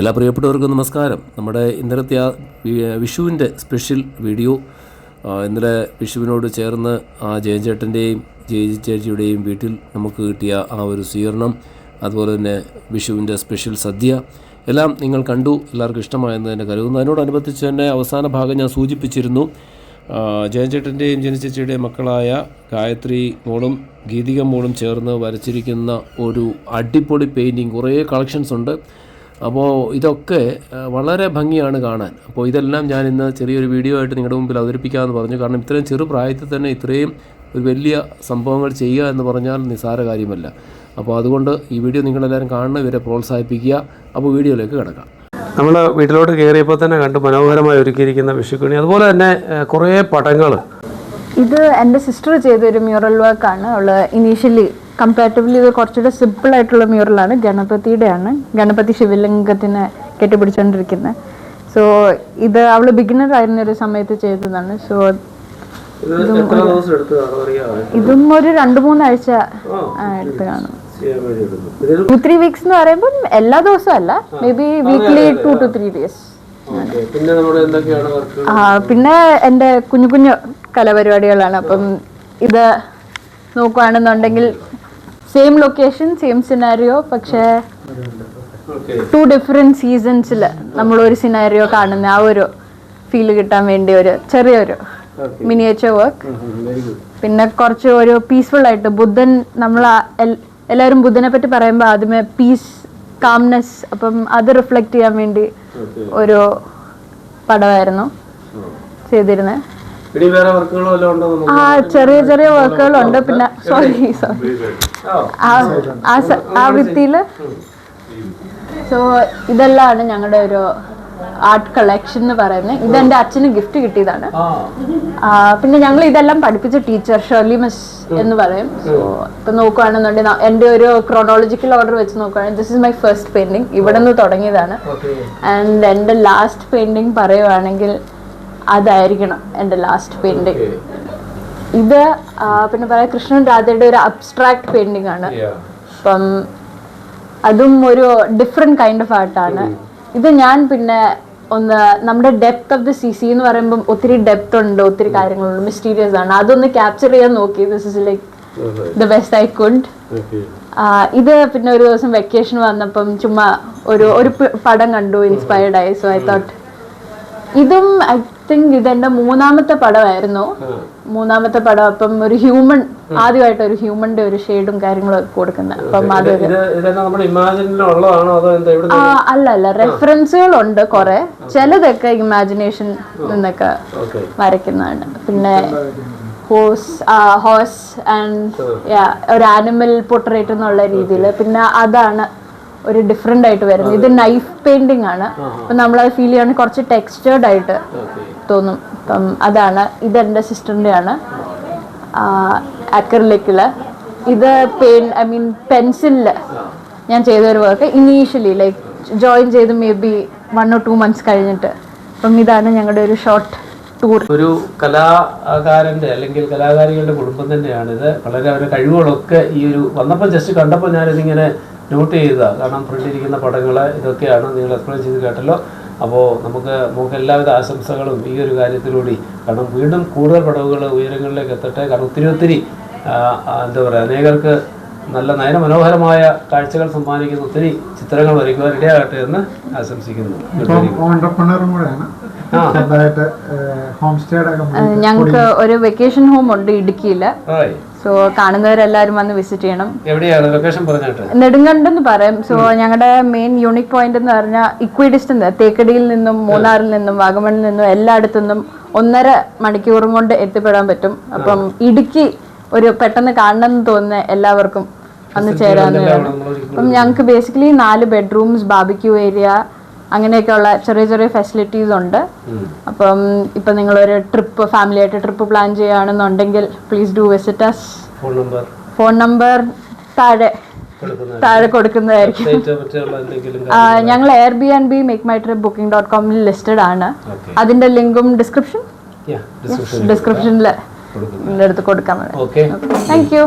എല്ലാ പ്രിയപ്പെട്ടവർക്കും നമസ്കാരം. നമ്മുടെ ഇന്നലത്തെ ആ വിഷുവിന്റെ സ്പെഷ്യൽ വീഡിയോ ഇന്നലെ വിഷുവിനോട് ചേർന്ന് ആ ജയചേട്ടന്റെയും ജയജി ചേച്ചിയുടെയും വീട്ടിൽ നമുക്ക് കിട്ടിയ ആ ഒരു സ്വീകരണം അതുപോലെ തന്നെ വിഷുവിന്റെ സ്പെഷ്യൽ സദ്യ എല്ലാം നിങ്ങൾ കണ്ടു എല്ലാവർക്കും ഇഷ്ടമായെന്ന് തന്നെ കരുതുന്നു. അതിനോടനുബന്ധിച്ച് തന്നെ അവസാന ഭാഗം ഞാൻ സൂചിപ്പിച്ചിരുന്നു. ജയചേട്ടന്റെയും ജനചേച്ചിയുടെയും മക്കളായ ഗായത്രി മോളും ഗീതിക മോളും ചേർന്ന് വരച്ചിരിക്കുന്ന ഒരു അടിപൊളി പെയിന്റിങ് കുറേ കളക്ഷൻസ് ഉണ്ട്. അപ്പോൾ ഇതൊക്കെ വളരെ ഭംഗിയാണ് കാണാൻ. അപ്പോൾ ഇതെല്ലാം ഞാൻ ഇന്ന് ചെറിയൊരു വീഡിയോ ആയിട്ട് നിങ്ങളുടെ മുമ്പിൽ അവതരിപ്പിക്കാമെന്ന് പറഞ്ഞു. കാരണം ഇത്രയും ചെറു പ്രായത്തിൽ തന്നെ ഇത്രയും ഒരു വലിയ സംഭവങ്ങൾ ചെയ്യുക എന്ന് പറഞ്ഞാൽ നിസ്സാര കാര്യമല്ല. അപ്പോൾ അതുകൊണ്ട് ഈ വീഡിയോ നിങ്ങളെല്ലാവരും കാണുന്ന ഇവരെ പ്രോത്സാഹിപ്പിക്കുക. അപ്പോൾ വീഡിയോയിലേക്ക് കിടക്കാം. നമ്മൾ വീട്ടിലോട്ട് കയറിയപ്പോൾ തന്നെ കണ്ട് മനോഹരമായി ഒരുക്കിയിരിക്കുന്ന വിഷുക്കണി. അതുപോലെ തന്നെ കുറേ പടങ്ങൾ ഇത് എന്റെ സിസ്റ്റർ ചെയ്തൊരു മ്യൂറൽ വർക്കാണ്. അവൾ ഇനീഷ്യലി കമ്പാരിറ്റീവ്ലി ഇത് കുറച്ചുകൂടെ സിമ്പിൾ ആയിട്ടുള്ള മ്യൂറലാണ് ഗണപതിയുടെയാണ്. ഗണപതി ശിവലിംഗത്തിനെ കെട്ടിപ്പിടിച്ചുകൊണ്ടിരിക്കുന്നത് സോ ഇത് അവൾ ബിഗിനർ ആയിരുന്ന ഒരു സമയത്ത് ചെയ്തതാണ്. സോ ഇത് ഒരു രണ്ട് മൂന്നാഴ്ച എടുത്ത് കാണും. ടു ത്രീ വീക്സ് എന്ന് പറയുമ്പോൾ എല്ലാ ദിവസവും അല്ല. Maybe weekly two to three days പിന്നെ എന്റെ കുഞ്ഞു കുഞ്ഞു കലാപരിപാടികളാണ്. അപ്പം ഇത് നോക്കുകയാണെന്നുണ്ടെങ്കിൽ സെയിം ലൊക്കേഷൻ സെയിം സിനാരിയോ പക്ഷേ ടു ഡിഫറെന്റ് സീസൺസിൽ നമ്മൾ ഒരു സിനാരിയോ കാണുന്ന ആ ഒരു ഫീൽ കിട്ടാൻ വേണ്ടി ഒരു ചെറിയൊരു മിനിയേച്ചർ വർക്ക് പിന്നെ കുറച്ച് ഒരു പീസ്ഫുൾ ആയിട്ട് ബുദ്ധൻ നമ്മൾ എല്ലാവരും ബുദ്ധനെ പറ്റി പറയുമ്പോൾ ആദ്യമേ പീസ് കാംനെസ് അപ്പം അത് റിഫ്ലക്റ്റ് ചെയ്യാൻ വേണ്ടി ഒരു പടമായിരുന്നു ചെയ്തിരുന്നത് ആ ചെറിയ ചെറിയ വർക്കുകളുണ്ട് പിന്നെ സോറി സോറി ആ ആ സ- ഇതെല്ലാമാണ് ഞങ്ങളുടെ ഒരു ആർട്ട് കളക്ഷൻ എന്ന് പറയുന്നത്. ഇത് എന്റെ അച്ഛന് ഗിഫ്റ്റ് കിട്ടിയതാണ്. പിന്നെ ഞങ്ങൾ ഇതെല്ലാം പഠിപ്പിച്ച ടീച്ചർ ഷെർലി മിസ് എന്ന് പറയും. സോ ഇപ്പൊ നോക്കുകയാണെന്നുണ്ടെങ്കിൽ എന്റെ എന്റെ ഒരു ക്രോണോളജിക്കൽ ഓർഡർ വെച്ച് നോക്കുകയാണെങ്കിൽ this is my first painting ഇവിടെ നിന്ന് തുടങ്ങിയതാണ്. ആൻഡ് എന്റെ ലാസ്റ്റ് പെയിന്റിങ് പറയുവാണെങ്കിൽ അതായിരിക്കണം എന്റെ ലാസ്റ്റ് പെയിന്റിങ് ഓക്കെ ഇത് പിന്നെ പറയാം കൃഷ്ണൻ രാധയുടെ ഒരു അബ്സ്ട്രാക്ട് പെയിന്റിംഗ് ആണ്. അപ്പം അതും ഒരു ഡിഫറെന്റ് കൈൻഡ് ഓഫ് ആർട്ടാണ് ഇത് ഞാൻ പിന്നെ ഒന്ന് നമ്മുടെ depth of the sea sea എന്ന് പറയുമ്പോൾ ഒത്തിരി ഡെപ്ത് ഉണ്ട് ഒത്തിരി കാര്യങ്ങളുണ്ട് മിസ്റ്റീരിയസ് ആണ്. അതൊന്ന് ക്യാപ്ചർ ചെയ്യാൻ നോക്കി this is like the best I could ഇത് പിന്നെ ഒരു ദിവസം വെക്കേഷൻ വന്നപ്പം ചുമ്മാ ഒരു ഒരു പടം കണ്ടു ഇൻസ്പയർഡ് ആയി. സോ ഐ തോട്ട് ഇതും തിങ്ക് ഇതെന്റെ മൂന്നാമത്തെ പടമായിരുന്നു. മൂന്നാമത്തെ പടം അപ്പം ഒരു ഹ്യൂമൻ ആദ്യമായിട്ട് ഒരു ഹ്യൂമന്റെ ഒരു ഷെയ്ഡും കാര്യങ്ങളും ഒക്കെ കൊടുക്കുന്നത് അപ്പം അത്. അല്ല അല്ല. റെഫറൻസുകളുണ്ട് കുറെ. ചിലതൊക്കെ ഇമാജിനേഷൻ നിന്നൊക്കെ വരയ്ക്കുന്നതാണ്. പിന്നെ ഹോസ് ഹോസ് ആൻഡ് ഒരു ആനിമൽ പൊട്ടറേറ്റ് എന്നുള്ള രീതിയിൽ പിന്നെ അതാണ് ഒരു ഡിഫറെന്റ് ആയിട്ട് വരുന്നത്. ഇത് നൈഫ് പെയിന്റിംഗ് ആണ്. അപ്പം നമ്മളത് ഫീൽ ചെയ്യാണ് കുറച്ച് ടെക്സ്റ്റേർഡ് ആയിട്ട് തോന്നും. അപ്പം അതാണ്. ഇത് എന്റെ സിസ്റ്ററിന്റെ ആണ്. അക്രലിക്കിൽ ഇത് പെയിൻ ഐ മീൻ പെൻസിലിൽ ഞാൻ ചെയ്ത ഒരു വർക്ക് ഇനീഷ്യലി ലൈക്ക് ജോയിൻ ചെയ്ത് maybe one or two months കഴിഞ്ഞിട്ട്. അപ്പം ഇതാണ് ഞങ്ങളുടെ ഒരു ഷോർട്ട് ടൂർ ഒരു കലാകാരന്റെ അല്ലെങ്കിൽ കലാകാരികളുടെ കുടുംബം തന്നെയാണ് ഇത് വളരെ അവരുടെ കഴിവുകളൊക്കെ ഈ ഒരു വന്നപ്പോൾ ജസ്റ്റ് കണ്ടപ്പോൾ ഞാനിതിങ്ങനെ നോട്ട് ചെയ്തതാണ് കാരണം പ്രിന്റിരിക്കുന്ന പടങ്ങൾ ഇതൊക്കെയാണ് നിങ്ങൾ എക്സ്പ്ലെയിൻ ചെയ്ത് കേട്ടല്ലോ. അപ്പോൾ നമുക്ക് നമുക്ക് എല്ലാവിധ ആശംസകളും ഈ ഒരു കാര്യത്തിലൂടെ. കാരണം വീണ്ടും കൂടുതൽ പടവുകൾ ഉയരങ്ങളിലേക്ക് എത്തട്ടെ. കാരണം ഒത്തിരി ഒത്തിരി എന്താ പറയുക അനേകർക്ക് നല്ല നയനമനോഹരമായ കാഴ്ചകൾ സമ്മാനിക്കുന്ന ഒത്തിരി ചിത്രങ്ങൾ വരയ്ക്കുവാൻ ഇടയാകട്ടെ എന്ന് ആശംസിക്കുന്നു. ഞങ്ങൾക്ക് ഒരു വെക്കേഷൻ ഹോം ഉണ്ട് ഇടുക്കിയിൽ സോ കാണുന്നവരെല്ലാവരും വന്ന് വിസിറ്റ് ചെയ്യണം. എവിടെയാണ്? ലൊക്കേഷൻ നെടുങ്കണ്ടെന്ന് പറയും. സോ ഞങ്ങളുടെ മെയിൻ യൂണിക് പോയിന്റ് എന്ന് പറഞ്ഞാൽ ഇക്വിഡിസ്റ്റ് തേക്കടിയിൽ നിന്നും മൂന്നാറിൽ നിന്നും വാഗമണിൽ നിന്നും എല്ലായിടത്തു നിന്നും ഒന്നര മണിക്കൂറും കൊണ്ട് എത്തിപ്പെടാൻ പറ്റും. അപ്പം ഇടുക്കി ഒരു പെട്ടെന്ന് കാണണം എന്ന് തോന്നുന്ന എല്ലാവർക്കും വന്ന് ചേരാവുന്നതാണ് അപ്പം ഞങ്ങൾക്ക് ബേസിക്കലി നാല് ബെഡ്റൂംസ് ബാബിക്യൂ ഏരിയ അങ്ങനെയൊക്കെയുള്ള ചെറിയ ചെറിയ ഫെസിലിറ്റീസ് ഉണ്ട്. അപ്പം ഇപ്പം നിങ്ങളൊരു ട്രിപ്പ് ഫാമിലി ആയിട്ട് ട്രിപ്പ് പ്ലാൻ ചെയ്യുകയാണെന്നുണ്ടെങ്കിൽ please do visit us phone number താഴെ താഴെ കൊടുക്കുന്നതായിരിക്കും. ഞങ്ങൾ air B and B make my trip booking dot കോമിൽ listed ആണ്. അതിന്റെ അതിന്റെ ലിങ്കും ഡിസ്ക്രിപ്ഷൻ ഡിസ്ക്രിപ്ഷനിൽ നിങ്ങളുടെ എടുത്ത് കൊടുക്കാൻ താങ്ക് യു